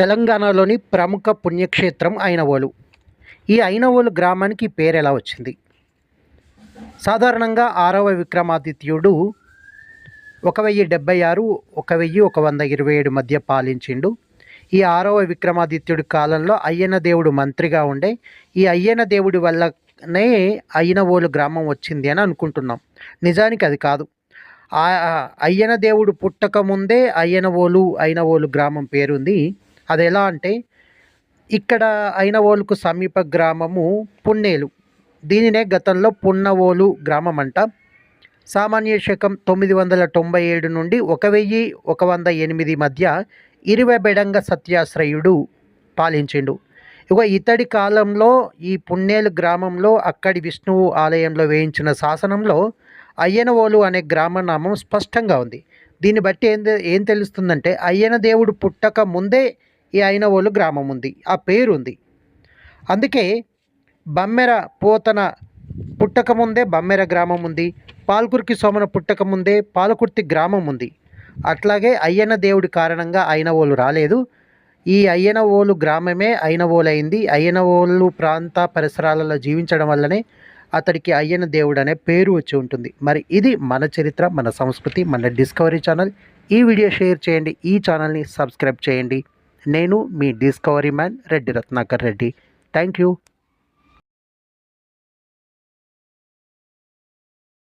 తెలంగాణలోని ప్రముఖ పుణ్యక్షేత్రం అయినవోలు. ఈ అయినవోలు గ్రామానికి పేరు ఎలా వచ్చింది? సాధారణంగా ఆరవ విక్రమాదిత్యుడు ఒక వెయ్యి డెబ్బై ఆరు ఒక వెయ్యి ఒక వంద ఇరవై ఏడు మధ్య పాలించిండు. ఈ ఆరవ విక్రమాదిత్యుడి కాలంలో అయ్యన దేవుడు మంత్రిగా ఉండే. ఈ అయ్యన దేవుడి వల్లనే అయ్యనవోలు గ్రామం వచ్చింది అని అనుకుంటున్నాం. నిజానికి అది కాదు. అయ్యన దేవుడు పుట్టక ముందే అయ్యనవోలు అయినవోలు గ్రామం పేరుంది అది ఎలా అంటే ఇక్కడ అయినవోలుకు సమీప గ్రామము పున్నేలు. దీనినే గతంలో పున్నవోలు గ్రామం అంట సామాన్య శకం తొమ్మిది వందల తొంభై ఏడు నుండి ఒక వెయ్యి ఒక వంద ఎనిమిది మధ్య ఇరవై బెడంగ సత్యాశ్రయుడు పాలించిండు. ఇక ఇతడి కాలంలో ఈ పుణ్యేలు గ్రామంలో అక్కడి విష్ణువు ఆలయంలో వేయించిన శాసనంలో అయ్యనవోలు అనే గ్రామనామం స్పష్టంగా ఉంది. దీన్ని బట్టి ఏం తె- ఏం తెలుస్తుందంటే అయ్యన దేవుడు పుట్టక ముందే ఈ అయినవోలు గ్రామం ఉంది ఆ పేరు ఉంది అందుకే బమ్మెర పోతన పుట్టక ముందే బమ్మెర గ్రామం ఉంది పాల్కుర్కి సోమన పుట్టక ముందే పాలకుర్తి గ్రామం ఉంది అట్లాగే అయ్యన దేవుడి కారణంగా అయినవోలు రాలేదు. ఈ అయ్యనవోలు గ్రామమే అయినవోలైంది అయ్యనవోలు ప్రాంత పరిసరాలలో జీవించడం వల్లనే అతడికి అయ్యన దేవుడు అనే పేరు వచ్చి ఉంటుంది. మరి ఇది మన చరిత్ర మన సంస్కృతి మన డిస్కవరీ ఛానల్. ఈ వీడియో షేర్ చేయండి. ఈ ఛానల్ని సబ్స్క్రైబ్ చేయండి. నేను మీ discovery man Reddy Ratnakar Reddy thank you